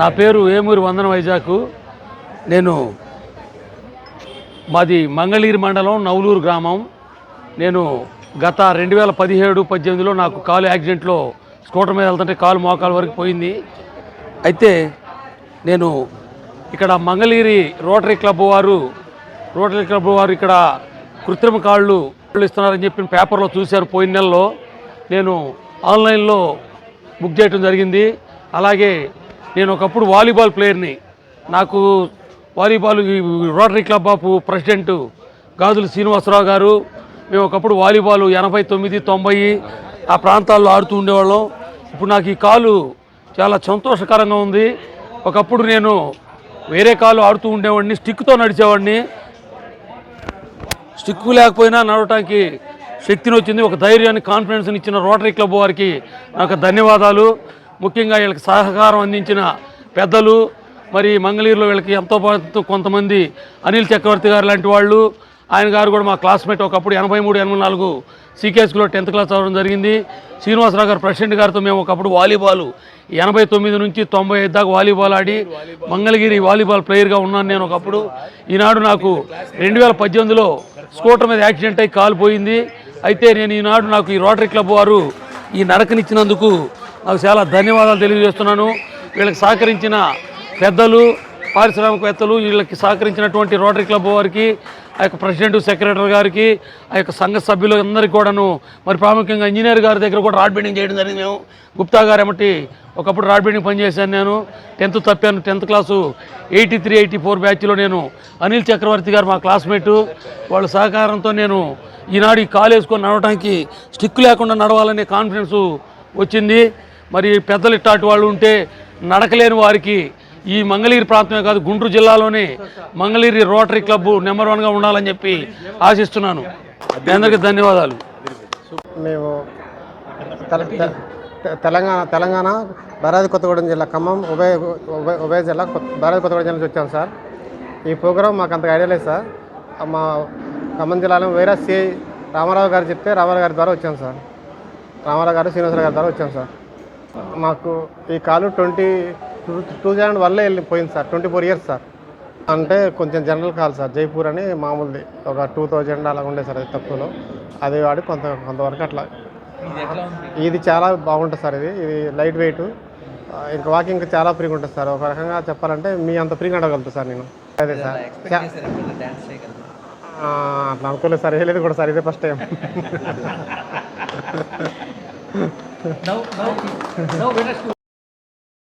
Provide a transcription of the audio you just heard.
నా పేరు ఏమూరి వందన వైజాగ్. నేను మాది మంగళగిరి మండలం నవలూరు గ్రామం. నేను గత రెండు వేల పదిహేడు పద్దెనిమిదిలో నాకు కాలు యాక్సిడెంట్లో స్కూటర్ మీద వెళ్తుంటే కాలు మోకాల వరకు పోయింది. అయితే నేను ఇక్కడ మంగళగిరి రోటరీ క్లబ్ వారు రోటరీ క్లబ్ వారు ఇక్కడ కృత్రిమ కాళ్ళు ఇస్తున్నారని చెప్పి పేపర్లో చూశారు పోయిన నెలలో. నేను ఆన్లైన్లో బుక్ చేయడం జరిగింది. అలాగే నేను ఒకప్పుడు వాలీబాల్ ప్లేయర్ని. నాకు volleyball rotary club of president Gajula Srinivasarao గారు మేము ఒకప్పుడు వాలీబాల్ ఎనభై తొమ్మిది తొంభై ఆ ప్రాంతాల్లో ఆడుతూ ఉండేవాళ్ళం. ఇప్పుడు నాకు ఈ కాలు చాలా సంతోషకరంగా ఉంది. ఒకప్పుడు నేను వేరే కాలు ఆడుతూ ఉండేవాడిని స్టిక్తో నడిచేవాడిని. స్టిక్ లేకపోయినా నడవటానికి శక్తిని వచ్చింది. ఒక ధైర్యాన్ని కాన్ఫిడెన్స్ని ఇచ్చిన రోటరీ క్లబ్ వారికి నాకు ధన్యవాదాలు. ముఖ్యంగా వీళ్ళకి సహకారం అందించిన పెద్దలు మరి మంగళగిరిలో వీళ్ళకి ఎంతో కొంతమంది అనిల్ చక్రవర్తి గారు లాంటి వాళ్ళు ఆయన గారు కూడా మా క్లాస్మేట్ ఒకప్పుడు ఎనభై మూడు ఎనభై నాలుగు సీకేఎస్లో టెన్త్ క్లాస్ చదవడం జరిగింది. శ్రీనివాసరావు గారు ప్రెసిడెంట్ గారితో మేము ఒకప్పుడు వాలీబాల్ ఎనభై తొమ్మిది నుంచి తొంభై ఐదు దాకా వాలీబాల్ ఆడి మంగళగిరి వాలీబాల్ ప్లేయర్గా ఉన్నాను నేను ఒకప్పుడు. ఈనాడు నాకు రెండు వేల పద్దెనిమిదిలో స్కూటర్ మీద యాక్సిడెంట్ అయి కాలిపోయింది అయితే నేను ఈనాడు నాకు ఈ రోటరీ క్లబ్ వారు ఈ నరకనిచ్చినందుకు నాకు చాలా ధన్యవాదాలు తెలియజేస్తున్నాను. వీళ్ళకి సహకరించిన పెద్దలు పారిశ్రామికవేత్తలు వీళ్ళకి సహకరించినటువంటి రోటరీ క్లబ్ వారికి ఆ యొక్క ప్రెసిడెంట్ సెక్రటరీ గారికి ఆ యొక్క సంఘ సభ్యులు అందరికీ కూడాను మరి ప్రాముఖ్యంగా ఇంజనీర్ గారి దగ్గర కూడా రాడ్ బెండింగ్ చేయడం జరిగింది. మేము గుప్తా గారు ఏమిటి ఒకప్పుడు రాడ్ బెండింగ్ పనిచేశాను నేను. Tenth తప్పాను tenth class eighty three eighty four బ్యాచ్లో నేను అనిల్ చక్రవర్తి గారు మా క్లాస్మేటు. వాళ్ళ సహకారంతో నేను ఈనాడు ఈ కాలు వేసుకొని నడవడానికి స్టిక్ లేకుండా నడవాలనే కాన్ఫిడెన్స్ వచ్చింది. మరి పెద్దలు ఇట్టాటి వాళ్ళు ఉంటే నడకలేని వారికి ఈ మంగళగిరి ప్రాంతమే కాదు గుంటూరు జిల్లాలోనే మంగళగిరి రోటరీ క్లబ్ నెంబర్ వన్గా ఉండాలని చెప్పి ఆశిస్తున్నాను. మీ అందరికీ ధన్యవాదాలు. మేము తెల- తె- తెలంగాణ తెలంగాణ భరాది కొత్తగూడెం జిల్లా ఖమ్మం ఉభయ ఉభయ ఉభయ జిల్లా కొత్త- కొత్తగూడెం జిల్లా నుంచి వచ్చాం సార్. ఈ ప్రోగ్రాం మాకు అంతగా ఐడియా లేదు సార్. మా ఖమ్మం జిల్లాలో వేరే సిఐ రామారావు గారు చెప్తే రామారావు గారి ద్వారా వచ్చాం సార్. రామారావు గారు శ్రీనివాసరావు గారి ద్వారా వచ్చాం సార్. మాకు ఈ కాలు ట్వంటీ టూ టూ థౌజండ్ వన్లో వెళ్ళి పోయింది sir twenty four years sir. అంటే కొంచెం జనరల్ కాల్ సార్ జైపూర్ అని మామూలుది. ఒక టూ థౌజండ్ అలా ఉండే సార్ అది తక్కువలో. అది వాడి కొంత కొంతవరకు అట్లా. ఇది చాలా బాగుంటుంది సార్ ఇది. ఇది లైట్ వెయిట్. ఇంకా వాకింగ్ చాలా ఫ్రీగా ఉంటుంది సార్. ఒక రకంగా చెప్పాలంటే మీ అంత ఫ్రీగా అడగలుగుతా సార్ నేను. అదే సార్. అట్లా అనుకోలేదు సార్. వేయలేదు కూడా సార్ ఇదే first time Now, now, now when I